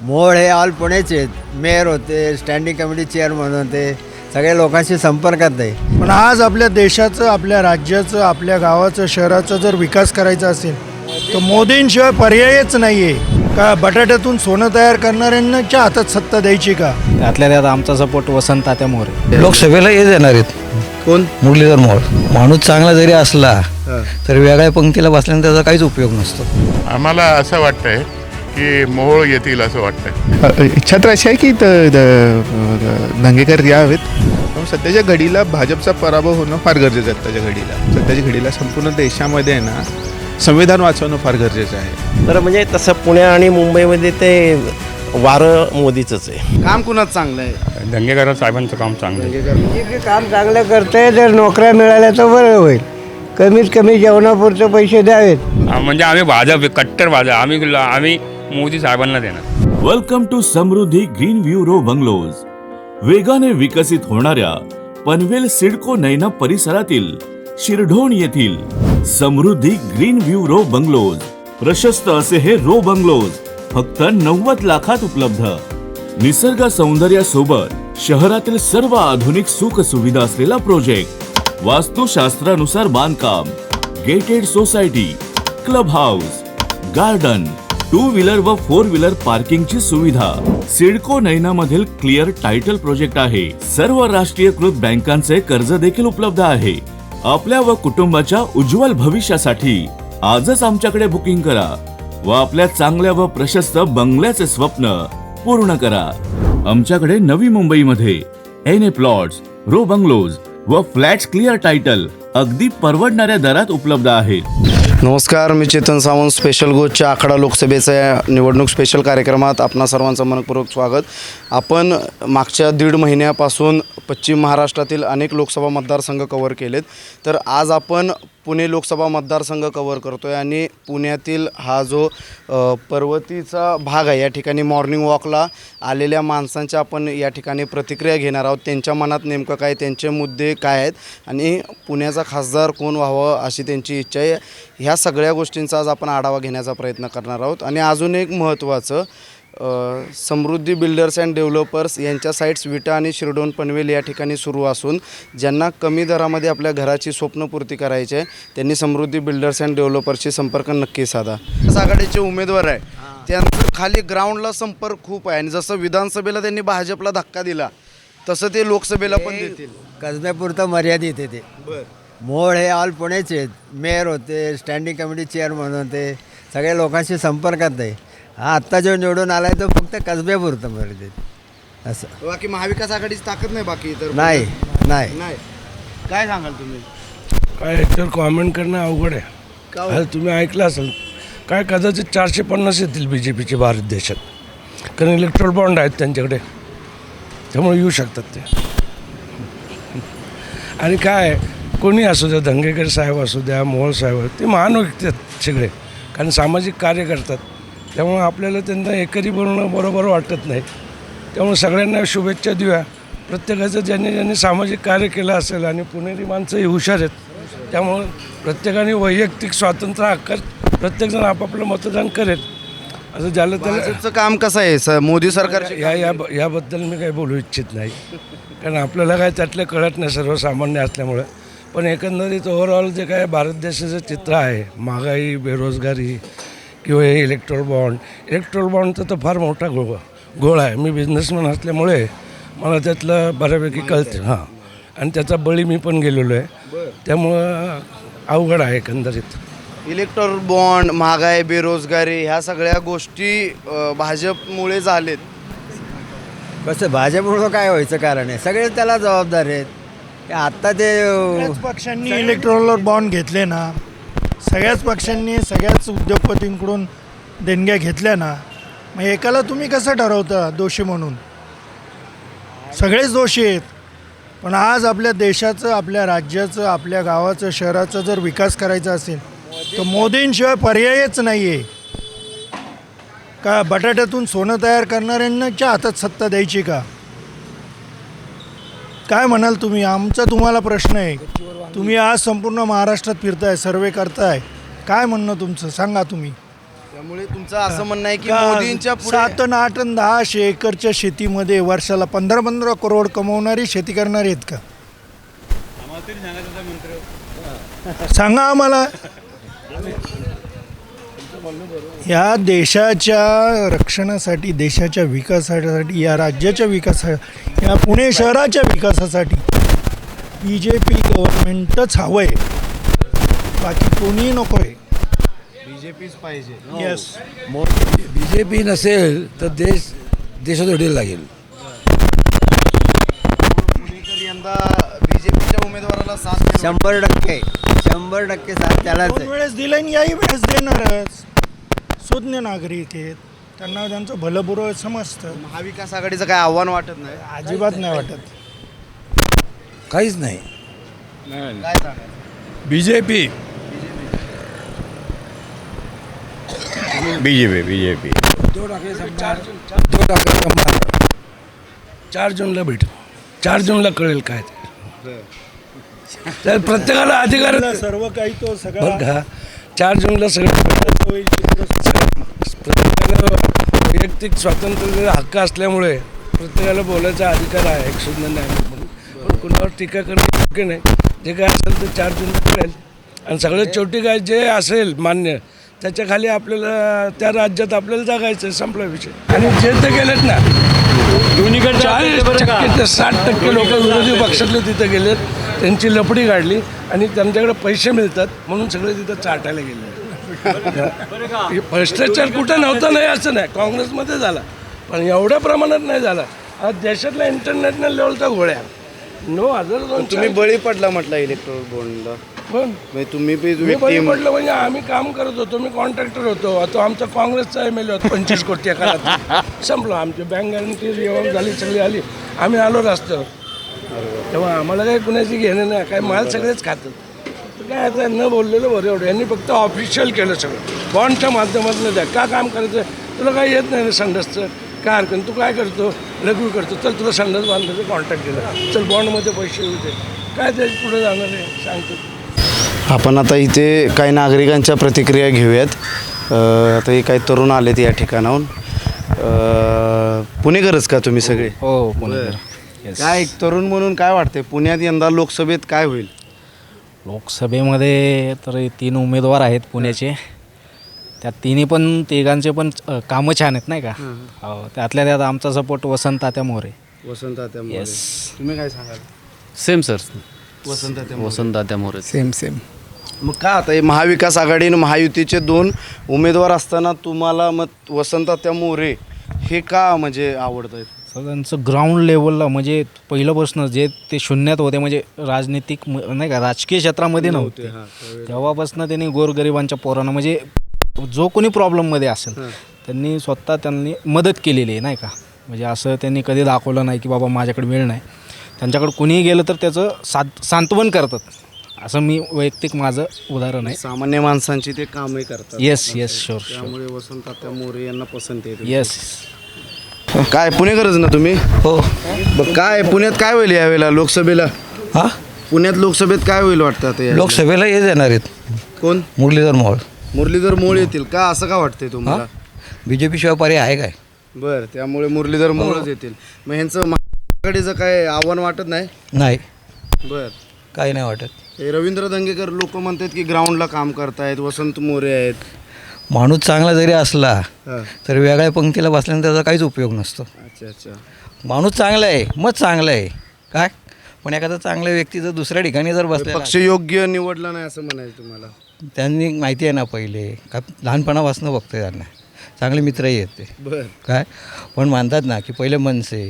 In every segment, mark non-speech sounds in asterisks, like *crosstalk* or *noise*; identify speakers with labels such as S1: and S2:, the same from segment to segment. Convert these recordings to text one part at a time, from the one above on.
S1: मोळ हे ऑल पुणेचे आहेत. मेयर होते स्टँडिंग कमिटी चेअरमन होते सगळे लोकांशी संपर्कात आहे
S2: पण आज आपल्या देशाचं आपल्या राज्याचं आपल्या गावाचं शहराचा जर विकास करायचा असेल तर मोदींशिवाय पर्यायच नाही आहे का बटाट्यातून सोनं तयार करणाऱ्यांच्या हातात सत्ता द्यायची का?
S3: त्यातल्या त्यात आमचा सपोर्ट वसंत तात्या मोरे
S4: लोकसभेला हे येणार आहेत.
S2: कोण?
S4: मुरलीधर मोहोळ. माणूस चांगला जरी असला तर वेगळ्या पंक्तीला बसल्याने त्याचा काहीच उपयोग नसतो.
S5: आम्हाला असं वाटतंय की मोहोळ येतील असं वाटतंय.
S6: इच्छा तर अशी आहे की त- द- दंगेकर यावेत पण सध्याच्या घडीला भाजपचा पराभव होणं फार गरजेचं आहे आत्ताच्या घडीला. सध्याच्या घडीला संपूर्ण देशामध्ये आहे ना संविधान वाचवणं फार गरजेचं आहे.
S7: तर म्हणजे तसं पुणे आणि मुंबईमध्ये ते वारं मोदीचंच आहे.
S2: काम कुणाच चांगलं आहे?
S8: दंगेकर साहेबांचं काम चांगलं आहे.
S1: काम चांगलं करते जर नोकऱ्या मिळाल्या तर बरं होईल. कमीत कमी जेवणापुरते पैसे द्यावेत.
S8: म्हणजे आम्ही भाजप कट्टर भाजप. आम्ही आम्ही मोदी साहेबांना देणार.
S9: Welcome to Samruddhi green view row bungalows वेगाने विकसित होणाऱ्या पनवेल सिडको नैना परिसरातील शिरढोण येथील Samruddhi green view row bungalows प्रशस्त असे हे रो बंगलोज फक्त नव्वद लाखात उपलब्ध. निसर्ग सौंदर्यासोबत शहरातील सर्व आधुनिक सुख सुविधा असलेला प्रोजेक्ट वास्तुशास्त्रानुसार बांधकाम gated society club house garden two wheeler व फोर व्हीलर पार्किंगची सुविधा. सिडको नैना मधील क्लिअर टायटल प्रोजेक्ट आहे. सर्व राष्ट्रीयकृत बँकांचे कर्ज देखील उपलब्ध आहे. आपल्या व कुटुंबाच्या उज्ज्वल भविष्यासाठी आजच आमच्याकडे बुकिंग करा व आपल्या चांगल्या व प्रशस्त बंगल्याचे स्वप्न पूर्ण करा. आमच्याकडे नवी मुंबईमध्ये N A plots row bungalows व फ्लॅट्स क्लिअर टायटल अगदी परवडणाऱ्या दरात उपलब्ध आहेत.
S3: नमस्कार मी चेतन सावंत स्पेशल गोचच्या आखाडा लोकसभेच्या या निवडणूक स्पेशल कार्यक्रमात आपणा सर्वांचं मनपूर्वक स्वागत. आपण मागच्या दीड महिन्यापासून पश्चिम महाराष्ट्रातील अनेक लोकसभा मतदारसंघ कव्हर केलेत. तर आज आपण पुणे लोकसभा मतदारसंघ कवर करतो आहे आणि पुण्यातील हा जो पर्वतीचा भाग आहे या ठिकाणी मॉर्निंग वॉकला आलेल्या माणसांच्या आपण या ठिकाणी प्रतिक्रिया घेणार आहोत. त्यांच्या मनात नेमकं काय त्यांचे मुद्दे काय आहेत? आणि पुण्याचा खासदार कोण व्हावं अशी त्यांची इच्छा आहे? ह्या सगळ्या गोष्टींचा आज आपण आढावा घेण्याचा प्रयत्न करणार आहोत. आणि अजून एक महत्त्वाचं समृद्धी बिल्डर्स अँड डेव्हलपर्स यांच्या साईट्स विटा आणि शिरडोन पनवेल या ठिकाणी सुरू असून ज्यांना कमी दरामध्ये आपल्या घराची स्वप्नपूर्ती करायची आहे त्यांनी समृद्धी बिल्डर्स अँड डेव्हलपर्सशी संपर्क नक्की साधा. आघाडीचे उमेदवार आहे. त्यांचं खाली ग्राउंडला संपर्क खूप आहे. आणि जसं विधानसभेला त्यांनी भाजपला धक्का दिला तसं ते लोकसभेला पण देतील.
S1: कसब्यापुरतं मर्यादित आहे ते. मोळ हे ऑल पुणेचे आहेत मेयर होते स्टँडिंग कमिटी चेअरमन होते. सगळे लोकांशी संपर्कात आहे. हा आत्ता जो निवडून आलाय तो फक्त कसब्यापुरतं मर्यादित असं.
S3: बाकी महाविकास आघाडीची ताकद नाही बाकी तर
S1: नाही नाही.
S3: नाही. काय सांगाल तुम्ही?
S2: काय याच्यावर कॉमेंट करणं अवघड आहे. आता तुम्ही ऐकलं असेल. काय कदाचित चारशे पन्नास येतील बी जे पीचे भारत देशात. कारण इलेक्ट्रॉल बॉन्ड आहेत त्यांच्याकडे. त्यामुळे येऊ शकतात ते. आणि काय कोणी असू द्या धंगेकर साहेब असू द्या मोहोळ साहेब ते महान व्यक्ती आहेत सगळे. कारण सामाजिक कार्य करतात. त्यामुळे आपल्याला त्यांना एकरी बोलणं बरोबर वाटत नाही. त्यामुळे सगळ्यांना शुभेच्छा देऊया. प्रत्येकाचं ज्यांनी ज्यांनी सामाजिक कार्य केलं असेल आणि पुणेरी माणसंही हुशार आहेत त्यामुळं प्रत्येकाने वैयक्तिक स्वातंत्र्य हक्कात प्रत्येकजण आपापलं मतदान करेल. असं ज्याला त्याला
S3: भाजपचं काम कसं आहे? स- मोदी सरकार
S2: या या याबद्दल मी काही बोलू इच्छित नाही. कारण आपल्याला काय त्यातलं कळत नाही सर्वसामान्य असल्यामुळं. पण एकंदरीत ओव्हरऑल जे काय भारत देशाचं चित्र आहे महागाई बेरोजगारी किंवा हे इलेक्ट्रॉल बॉन्ड इलेक्ट्रॉल बॉन्डचा तर फार मोठा गोळ गोळ आहे. मी बिझनेसमॅन असल्यामुळे मला त्यातलं बऱ्यापैकी कळतं. हां. आणि त्याचा बळी मी पण गेलेलो आहे. त्यामुळं अवघड आहे एकंदरीत.
S3: इलेक्ट्रॉल बॉन्ड महागाई बेरोजगारी ह्या सगळ्या गोष्टी भाजपमुळे झालेत.
S1: कसं भाजपमुळं काय व्हायचं कारण आहे? सगळे त्याला जबाबदार आहेत. आत्ता ते
S2: पक्षांनी इलेक्ट्रॉलवर बॉन्ड घेतले ना सगळ्याच पक्षांनी सगळ्याच उद्योगपतींकडून देणग्या घेतल्या ना मग एकाला तुम्ही कसं ठरवता दोषी म्हणून? सगळेच दोषी आहेत. पण आज आपल्या देशाचं आपल्या राज्याचं आपल्या गावाचं शहराचा जर विकास करायचा असेल तर मोदींशिवाय पर्यायच नाही आहे का बटाट्यातून सोनं तयार करणाऱ्यांच्या हातात सत्ता द्यायची का? काय म्हणाल तुम्ही? आमचा तुम्हाला प्रश्न आहे. तुम्ही आज संपूर्ण महाराष्ट्रात फिरताय सर्वे करताय. काय म्हणणं तुमचं? सांगा तुम्ही.
S3: त्यामुळे तुमचं असं म्हणणं आहे की मोदींच्या पुढे
S2: सात आठ अन दहाशे एकरच्या शेतीमध्ये वर्षाला पंधरा पंधरा करोड कमवणारी शेती करणारी आहेत का? सांगा आम्हाला. या देशाच्या रक्षणासाठी देशाच्या विकासासाठी या राज्याच्या विकासासाठी या पुणे शहराच्या विकासासाठी बी जे पी गव्हर्नमेंटच हवं आहे. बाकी कोणीही नको आहे.
S3: बीजेपीच पाहिजे.
S2: येस
S4: बी जे पी नसेल तर देश देशात लागेल.
S3: पुणेकर यंदा बीजेपीच्या उमेदवाराला साथ देणार.
S1: शंभर टक्के. शंभर टक्के साथ त्यालाच
S2: दोन
S1: आहे
S2: वेळेस दिलं आणि याही वेळेस देणारच. सुज्ञ नागरिक आहेत. त्यांना त्यांचं भलं बुरं समजतं.
S3: महाविकास आघाडीचं काय आव्हान वाटत नाही?
S2: अजिबात नाही वाटत.
S4: काहीच नाही.
S3: काय सांगाल
S8: बी जे पी बी J P B J P
S4: Uddhav Thackeray Uddhav Thackeray संभार. चार जूनला भेट. चार जूनला कळेल काय ते. तर प्रत्येकाला अधिकार
S2: सर्व काही तो सगळा
S4: का? चार जूनला सगळं प्रत्येकाला वैयक्तिक स्वातंत्र्य हक्क असल्यामुळे प्रत्येकाला बोलायचा अधिकार आहे एक नाही म्हणून. पण कुणावर टीका करणं योग्य नाही. जे काय असेल ते चार जून करेल. आणि सगळ्यात शेवटी काय जे असेल मान्य त्याच्याखाली आपल्याला त्या राज्यात आपल्याला जगायचं संपला विषय. आणि जे ते गेलेत ना चाळीस टक्के ते साठ टक्के लोक विरोधी पक्षातले तिथे गेलेत. त्यांची लपडी काढली आणि त्यांच्याकडे पैसे मिळतात म्हणून सगळे तिथं चाटायला गेले. भ्रष्टाचार कुठं नव्हता नाही असं नाही. काँग्रेसमध्ये झाला. पण एवढ्या प्रमाणात नाही झाला. आज देशातल्या इंटरनॅशनल लेवलच्या गोळ्या नो अदर
S3: तुम्ही बळी पडला म्हटलं इलेक्ट्रॉनिक बॉन्डला
S4: पण
S3: तुम्ही
S4: मी बळी पडलं म्हणजे आम्ही काम करत होतो मी कॉन्ट्रॅक्टर होतो. आता आमचा काँग्रेसचा एम एल ए होता पंचवीस कोटी एका. संपलं. आमची बँक गॅरंटी व्यवहार झाली सगळी आली. आम्ही आलो रस्त्यावर. तेव्हा आम्हाला काही कुणाची घेणं नाही. काय माल सगळेच खातात. तर काय आता न बोललेलं बरं एवढं. यांनी फक्त ऑफिशियल केलं सगळं. बॉन्डच्या माध्यमातून द्या. का काम करायचं? तुला काही येत नाही ना संडासचं. काय हरकत? नाही. तू काय करतो? लघवी करतो. चल तुला संडास बांधायचं कॉन्ट्रॅक्ट दिलं चल बॉन्डमध्ये पैसे येऊ दे. काय ते पुढे जाणार आहे? सांगतो
S3: आपण आता इथे काही नागरिकांच्या प्रतिक्रिया घेऊयात. अ, आता हे काही तरुण आलेत या ठिकाणाहून. अ, पुणेकरच का तुम्ही सगळे?
S10: हो
S3: काय एक तरुण म्हणून काय वाटते पुण्यात यंदा लोकसभेत काय होईल?
S10: लोकसभेमध्ये तर तीन उमेदवार आहेत पुण्याचे. त्यात तिन्ही पण तिघांचे पण अ, कामं छान आहेत नाही का? हो. त्यातल्या त्यात आमचा सपोर्ट वसंत तात्या मोरे.
S3: वसंत
S10: Yes.
S3: तुम्ही काय सांगाल?
S11: सेम सर
S3: वसंत
S11: वसंत त्यामुळे
S4: सेम सेम
S3: मग का आता हे महाविकास आघाडी आणि महायुतीचे दोन उमेदवार असताना तुम्हाला मग वसंत त्या मोरे हे का म्हणजे आवडत आहेत
S10: सर त्यांचं ग्राउंड लेवलला म्हणजे पहिल्यापासून जे ते शून्यात होते म्हणजे राजनीतिक म- नाही का राजकीय क्षेत्रामध्ये नव्हते तेव्हापासून त्यांनी गोरगरिबांच्या पोरांना म्हणजे जो कोणी प्रॉब्लेममध्ये असेल त्यांनी स्वतः त्यांनी मदत केलेली आहे नाही का. म्हणजे असं त्यांनी कधी दाखवलं नाही की बाबा माझ्याकडे वेळ नाही. त्यांच्याकडे कुणीही गेलं तर त्याचं सात सांत्वन करतात. असं मी वैयक्तिक माझं उदाहरण आहे.
S3: सामान्य माणसांची ते कामही करतात.
S10: येस येस शुअर
S3: त्यामुळे वसंत मोरे यांना पसंत येते
S10: येस
S3: काय पुणेकरच ना तुम्ही?
S4: हो.
S3: बघ काय पुण्यात काय होईल यावेळेला लोकसभेला?
S4: हा?
S3: पुण्यात लोकसभेत काय होईल वाटतं आता?
S4: लोकसभेला हे येणार आहेत.
S3: कोण?
S4: मुरलीधर मोहोळ.
S3: मुरलीधर मोळ येतील का? असं का वाटतंय तुम्हाला?
S4: बी जे पी शिवाय पर्याय आहे काय?
S3: बर त्यामुळे मुरलीधर मोळच येतील. मग ह्यांचं महाआघाडीचं काय आव्हान वाटत नाही?
S4: नाही.
S3: बर.
S4: काही नाही वाटत.
S3: हे रवींद्र दंगेकर लोक म्हणतात की ग्राउंडला काम करतायत वसंत मोरे आहेत.
S4: माणूस चांगला जरी असला. तर वेगळ्या पंक्तीला बसल्याने त्याचा काहीच उपयोग नसतो.
S3: अच्छा अच्छा.
S4: माणूस चांगला आहे मत चांगलं आहे. काय? पण एखादा चांगल्या व्यक्ती जर दुसऱ्या ठिकाणी जर बसला
S3: पक्ष योग्य निवडला नाही असं म्हणायचं तुम्हाला?
S4: त्यांनी माहिती आहे ना पहिले का लहानपणापासून बघतोय त्यांना. चांगले मित्रही आहेत ते
S3: बर.
S4: काय? पण मानतात ना की पहिले मनसे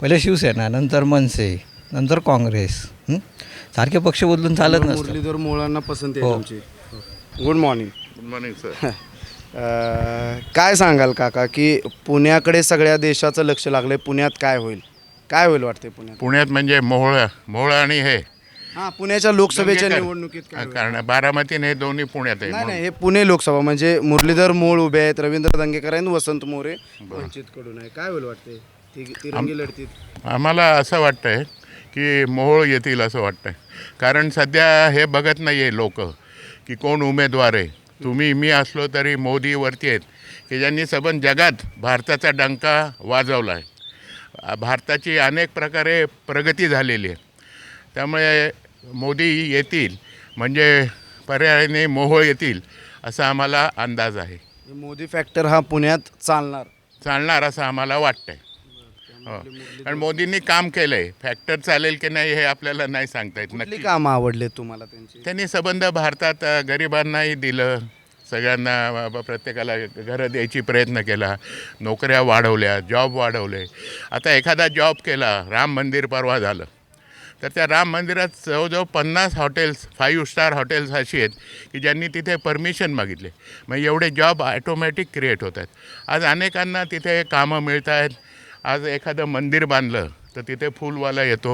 S4: पहिले शिवसेना नंतर मनसे नंतर काँग्रेस हं? सारखे पक्ष बदलून चालत नसतं
S3: मुरलीधर मोळांना पसंत आहे
S4: हो.
S3: Good morning
S5: good morning sir
S3: काय सांगाल काका की पुण्याकडे सगळ्या देशाचं लक्ष लागलंय पुण्यात काय होईल? काय होईल वाटते पुण्यात?
S5: पुण्यात म्हणजे मोहोळ मोहोळ आणि हे.
S3: हा पुण्याच्या लोकसभेच्या
S5: दंगेकर.
S3: निवडणुकीत काय होईल?
S5: कारण बारामती हे दोन्ही पुण्यात आहे
S3: नाही नाही हे पुणे लोकसभा म्हणजे मुरलीधर मोळ उभे आहेत रवींद्र दंगेकर आणि वसंत मोरे वंचित कडून आहे. काय होईल वाटते ति- तिरंगी लढतीत?
S5: आम्हाला असं वाटतंय की मोहोळ येतील असं वाटतंय. कारण सध्या हे बघत नाही आहे लोक की कोण उमेदवार आहे. तुम्ही मी असलो तरी मोदी वरती आहेत. की ज्यांनी सबंध जगात भारताचा डंका वाजवला आहे. भारताची अनेक प्रकारे प्रगती झालेली आहे. त्यामुळे मोदी येतील म्हणजे पर्यायाने मोहोळ येतील असा आम्हाला अंदाज आहे.
S3: मोदी फॅक्टर हा पुण्यात चालणार.
S5: चालणार असं आम्हाला वाटतंय. हो कारण मोदींनी काम केलं आहे फॅक्टर चालेल की नाही हे आपल्याला नाही सांगता येत
S3: कुठली
S5: नक्की.
S3: कामं आवडले तुम्हाला त्यांची?
S5: त्यांनी संबंध भारतात अ, गरिबांनाही दिलं. सगळ्यांना अ, ब- प्रत्येकाला घरं द्यायची प्रयत्न केला. नोकऱ्या वाढवल्या जॉब वाढवले. आता एखादा जॉब केला राम मंदिर परवा झालं. तर त्या राम मंदिरात जवळजवळ पन्नास हॉटेल्स फाईव्ह स्टार हॉटेल्स अशी आहेत की ज्यांनी तिथे परमिशन मागितले. मग एवढे जॉब ॲटोमॅटिक क्रिएट होत आहेत. आज अनेकांना तिथे कामं मिळत आहेत आज एखादं मंदिर बांधलं तर तिथे फुलवाला येतो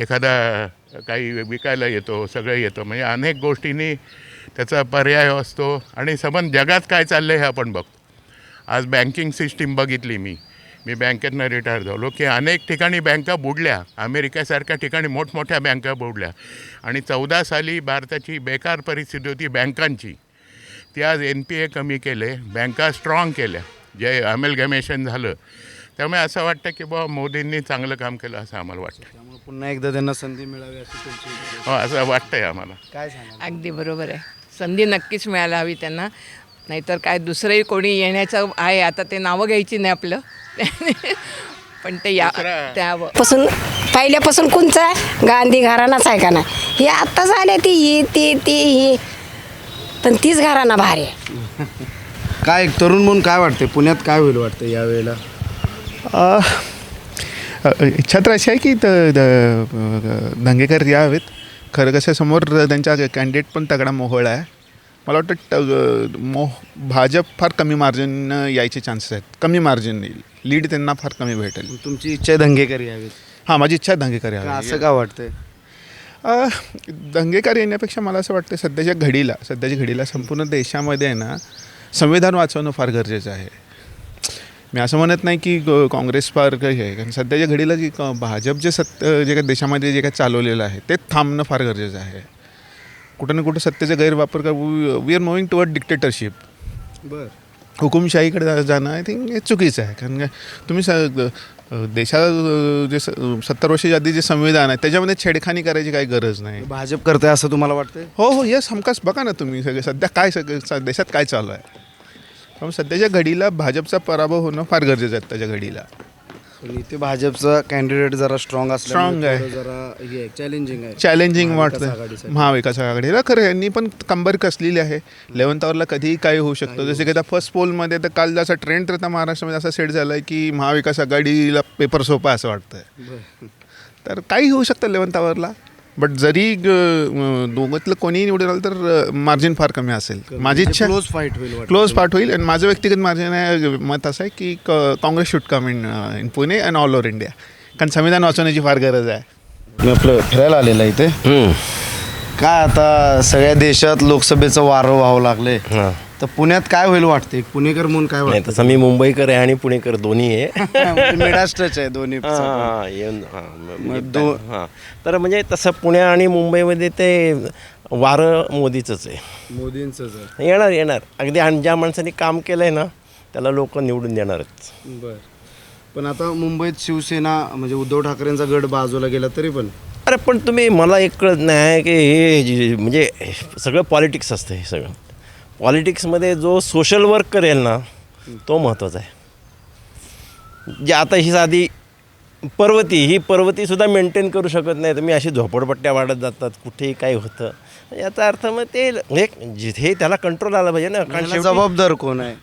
S5: एखादा काही विकायला येतो सगळं येतं. म्हणजे अनेक गोष्टींनी त्याचा पर्याय असतो आणि संबंध जगात काय चाललं आहे हे आपण बघतो. आज बँकिंग सिस्टीम बघितली मी. मी बँकेतनं रिटायर झालो की अनेक ठिकाणी बँका बुडल्या. अमेरिकेसारख्या ठिकाणी मोठमोठ्या बँका बुडल्या. आणि चौदा साली भारताची बेकार परिस्थिती होती बँकांची. ती आज एन पी ए कमी केले बँका स्ट्रॉंग केल्या. जे अमेलगमेशन झालं त्यामुळे असं वाटतं की बाबा मोदींनी चांगलं काम केलं असं आम्हाला वाटतं.
S3: त्यामुळे पुन्हा एकदा त्यांना संधी मिळावी अशी तुमची
S5: हो असं वाटतंय आम्हाला.
S3: काय सांगा
S12: अगदी बरोबर आहे. संधी नक्कीच मिळायला हवी त्यांना. नाहीतर काय दुसरंही कोणी येण्याचं आहे आता ते नावं घ्यायची नाही आपलं. *laughs* पण ते या
S5: दुसरा-
S12: त्यावं.
S13: पासून पहिल्यापासून कोणचं आहे? गांधी घराणाच आहे का नाही? ही आत्ताच आले ती ही ती ती ही. पण तीच घराणा भारी आहे.
S3: काय एक तरुण म्हणून काय वाटते पुण्यात काय होईल वाटतं यावेळेला?
S6: इच्छा तर अशी आहे की दंगेकर यावेत खरं कसं समोर त्यांच्या कॅन्डिडेट पण तगडा मोहळ आहे. मला वाटतं मोह भाजप फार कमी मार्जिन यायचे चान्सेस आहेत. कमी मार्जिन येईल. लीड त्यांना फार कमी भेटेल.
S3: तुमची इच्छा आहे दंगेकर यावेत?
S6: हां माझी इच्छा आहे दंगेकर यावे
S3: असं का वाटतंय?
S6: अ, दंगेकर येण्यापेक्षा मला असं वाटतं सध्याच्या घडीला सध्याच्या घडीला संपूर्ण देशामध्ये ना संविधान वाचवणं फार गरजेचं आहे. मी असं म्हणत नाही की काँग्रेस फार काही आहे. कारण सध्याच्या घडीला जी क- भाजप जे सत्य जे काही देशामध्ये जे काही चालवलेलं आहे ते थांबणं फार गरजेचं आहे. कुठं ना कुठं सत्तेचा गैरवापर कर we are moving toward dictatorship
S3: बरं.
S6: हुकुमशाहीकडे जाणं आय थिंक हे चुकीचं आहे. कारण काय तुम्ही स देशा जे सत्तर वर्षाच्या आधी जे संविधान आहे त्याच्यामध्ये छेडखानी करायची काही गरज नाही.
S3: भाजप करते असं तुम्हाला वाटतंय?
S6: हो हो यस हमखास बघा ना तुम्ही सगळे सध्या काय सगळं देशात काय चालू आहे? त्यामुळे सध्याच्या घडीला भाजपचा पराभव होणं फार गरजेचं आहे त्याच्या घडीला.
S3: इथे भाजपचा कॅन्डिडेट जरा स्ट्रॉंग
S6: Strong आहे.
S3: जरा चॅलेंजिंग आहे
S6: चॅलेंजिंग वाटतं. महाविकास आघाडीला खरं यांनी पण कंबर कसलेली आहे. लेवन्थ आवरला कधीही काही होऊ शकतं. जसे की आता फर्स्ट पोलमध्ये तर काल जसा ट्रेंड तर आता महाराष्ट्रामध्ये असा सेट झाला आहे की महाविकास आघाडीला पेपर सोपा असं वाटतंय. तर काही होऊ शकतं लेवन्थ आवरला बट जरी ग- दोघातलं कोणीही निवडून आलं तर मार्जिन फार कमी असेल. माझी इच्छा
S3: क्लोज फाईट होईल.
S6: क्लोज पार्ट होईल. आणि माझं व्यक्तिगत मार्जिन आहे मत असं आहे की Congress should come in in Pune and all over India कारण संविधान वाचवण्याची फार गरज आहे.
S3: मी आपलं फिरायला आलेलं आहे इथे. काय आता सगळ्या देशात लोकसभेचं वारं व्हावं लागले.
S7: हां.
S3: तर पुण्यात काय होईल वाटते? पुणेकर म्हणून काय
S7: नाही
S3: वाटतं?
S7: तसं मी मुंबईकर आहे आणि पुणेकर दोन्ही आहे. *laughs*
S3: मिडास्टच आहे दोन्ही
S7: हां, येऊन हां, म-
S3: मग
S7: एक
S3: दो-
S7: हां. तर म्हणजे तसं पुणे आणि मुंबईमध्ये ते वारं मोदीचंच आहे.
S3: मोदींचंच आहे.
S7: येणार येणार. अगदी आणि ज्या माणसाने काम केलं आहे ना त्याला लोक निवडून देणारच.
S3: बर. पण आता मुंबईत शिवसेना म्हणजे उद्धव ठाकरेंचा गड बाजूला गेला तरी पण.
S7: अरे पण तुम्ही मला एक कळत नाही की हे जे- म्हणजे सगळं पॉलिटिक्स असतं हे सगळं. पॉलिटिक्समध्ये जो सोशल वर्क करेल ना तो महत्त्वाचा आहे. जे आता ही साधी पर्वती ही पर्वतीसुद्धा मेंटेन करू शकत नाही तुम्ही अशी झोपडपट्ट्या वाढत जातात कुठेही काय होतं. याचा अर्थ मग ते एक जिथे त्याला कंट्रोल आला पाहिजे ना कारण
S3: जबाबदार कोण आहे?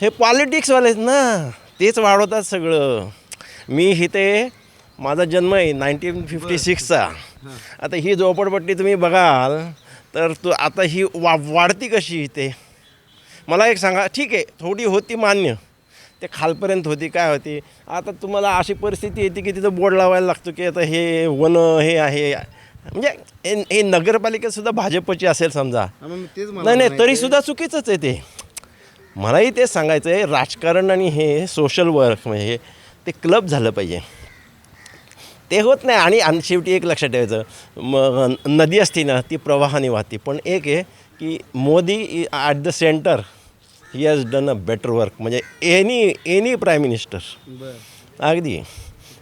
S7: हे पॉलिटिक्सवालेच ना तेच वाढवतात सगळं. मी इथे माझा जन्म आहे नाईन्टीन फिफ्टी सिक्सचा आता ही झोपडपट्टी तुम्ही बघाल तर तू आता ही वा वाढती कशी इथे? मला एक सांगा ठीक आहे थोडी होती मान्य. ते खालपर्यंत होती काय होती? आता तुम्हाला अशी परिस्थिती येते की तिथं बोर्ड लावायला लागतो की आता हे वन हे आहे. म्हणजे हे नगरपालिकेसुद्धा भाजपची असेल समजा. नाही नाही तरीसुद्धा चुकीचंच आहे ते. मलाही तेच सांगायचं आहे राजकारण आणि हे सोशल वर्क म्हणजे हे ते क्लब झालं पाहिजे. ते होत नाही. आणि आणि शेवटी एक लक्षात ठेवायचं मग नदी असते ना ती प्रवाहाने वाहते. पण एक आहे की Modi at the centre he has done a better work म्हणजे एनी एनी प्राईम मिनिस्टर अगदी.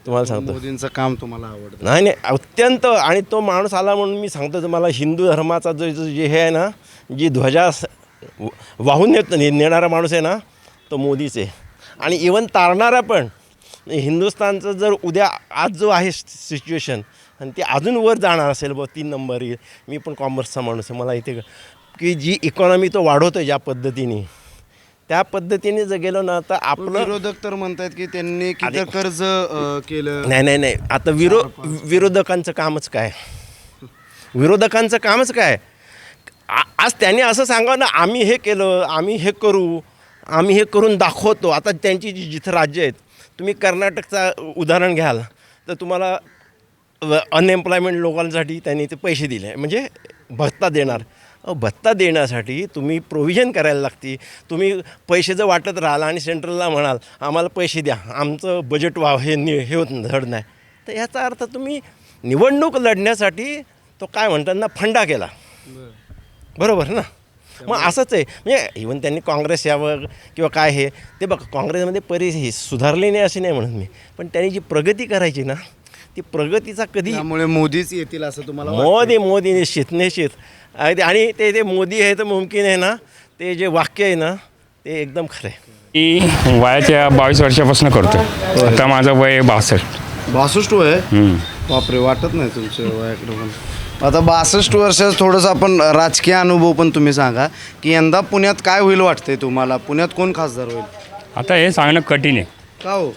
S7: तुम्हाला सांगतो.
S3: मोदींचं काम तुम्हाला आवडतं.
S7: नाही नाही अत्यंत आणि तो माणूस आला म्हणून मी सांगतो तुम्हाला हिंदू धर्माचा जो जो हे आहे ना जी ध्वजा वाहून नेत नेणारा माणूस आहे ना तो मोदीच आहे. आणि इवन तारणारा पण. हिंदुस्थानचं जर उद्या आज जो आहे सिच्युएशन आणि ते अजून वर जाणार असेल बघ तीन नंबर येईल मी पण कॉमर्सचा माणूस आहे मला इथे की जी इकॉनॉमी तो वाढवतो ज्या पद्धतीने त्या पद्धतीने जर गेलो ना तर आपलं
S3: विरोधक तर म्हणतात की त्यांनी किती कर्ज केलं?
S7: नाही नाही नाही. आता विरो विरोधकांचं कामच काय? विरोधकांचं कामच काय? आज त्यांनी असं सांगा ना आम्ही हे केलं आम्ही हे करू आम्ही हे करून दाखवतो. आता त्यांची जी जिथं राज्य आहेत तुम्ही कर्नाटकचा उदाहरण घ्याल तर तुम्हाला अनएम्प्लॉयमेंट लोकांसाठी त्यांनी ते पैसे दिले. म्हणजे भत्ता देणार. भत्ता देण्यासाठी तुम्ही प्रोव्हिजन करायला लागते. तुम्ही पैसे जर वाटत राहाल आणि सेंट्रलला म्हणाल आम्हाला पैसे द्या. आमचं बजेट व्हा हे नि हे होत धड नाही. तर याचा अर्थ तुम्ही निवडणूक लढण्यासाठी तो काय म्हणतात ना फंडा केला. बरोबर ना? मग असंच आहे. म्हणजे इवन त्यांनी काँग्रेस यावं किंवा काय हे ते बघ काँग्रेसमध्ये परि हे सुधारले नाही असे नाही म्हणत मी. पण त्यांनी जी प्रगती करायची ना ती प्रगतीचा कधी
S3: त्यामुळे मोदीच येतील असं तुम्हाला?
S7: मोदी मोदी निश्चित निश्चित. आणि ते ते मोदी आहे तर मुमकिन आहे ना ते जे वाक्य आहे ना ते एकदम खरं आहे.
S8: मी वयाच्या बावीस वर्षापासून करतो आता माझं वय बासष्ट.
S3: बासष्ट वय. बापरे वाटत नाही तुमच्या वयाकडे पण. आता बासष्ट वर्षात थोडंसं आपण राजकीय अनुभव पण तुम्ही सांगा की यंदा पुण्यात काय होईल वाटतंय तुम्हाला? पुण्यात कोण खासदार होईल?
S8: आता हे सांगणं कठीण आहे.
S3: का हो?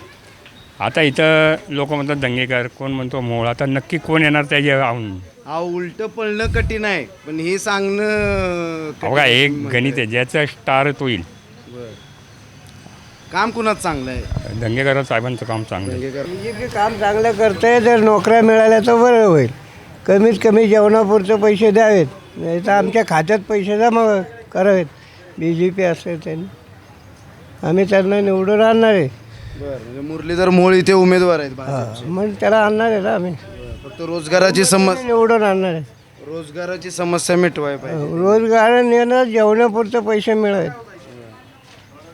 S8: आता इथं लोक म्हणतात दंगेकर कोण म्हणतो मोळ आता नक्की कोण येणार त्याचे आऊन
S3: हा उलट पळणं कठीण आहे पण हे सांगणं कठीण
S8: बघा एक
S3: तुम्ही
S8: गणित आहे ज्याचं स्टार तो येईल.
S3: बरं. काम कुणाच चांगलं आहे?
S8: दंगेकर साहेबांचं काम चांगलं आहे.
S1: काम चांगलं करते जर नोकऱ्या मिळाल्या तर बरं होईल. कमीत कमी जेवणापुरते पैसे द्यावेत. नाही तर आमच्या खात्यात पैसे जमा करावेत. बी जे पी असेल त्यांनी. आम्ही त्यांना निवडून आणणार आहे.
S3: बरं म्हणजे मुरलीधर मोळ इथे उमेदवार आहेत भाजपचे.
S1: मग त्याला आणणार आहे ना आम्ही.
S3: फक्त रोजगाराची समस्या
S1: निवडून आणणार आहे.
S3: रोजगाराची समस्या मिटवाय पाहिजे.
S1: रोजगार नेणं जेवणापुरते पैसे मिळावेत.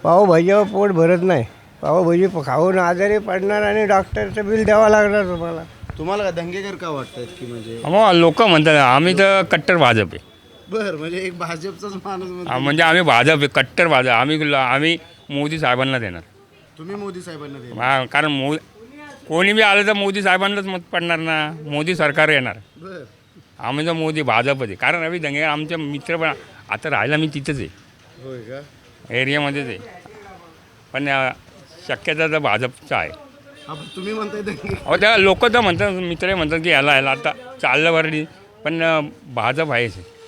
S1: पावभाजीवर पोट भरत नाही. पावभाजी खाऊन आजारी पडणार आणि डॉक्टरचं बिल द्यावं लागणार तुम्हाला.
S3: तुम्हाला का दंगेकर का वाटतात की म्हणजे?
S8: मग लोक म्हणतात आम्ही तर कट्टर भाजप आहे.
S3: बर म्हणजे एक भाजपचाच माणूस म्हणतो.
S8: हा, म्हणजे आम्ही भाजप आहे कट्टर भाजप आम्ही आम्ही मोदी साहेबांना देणार.
S3: तुम्ही मोदी साहेबांना दे
S8: हा, कारण मो कोणी बी आलं तर मोदी साहेबांनाच मत पडणार ना. मोदी सरकार येणार.
S3: बर.
S8: आम्ही तर मोदी भाजप आहे. कारण रवी दंगे आमचे मित्र पण आता राहायला मी तिथंच आहे.
S3: होय का?
S8: एरियामध्येच आहे. पण अं, शक्यता तर भाजपचा आहे.
S3: तुम्ही म्हणताय
S8: अहो त्या लोक तर म्हणतात मित्र म्हणतात की याला याला आता चाललं बरं पण भाजप आहेच. आहे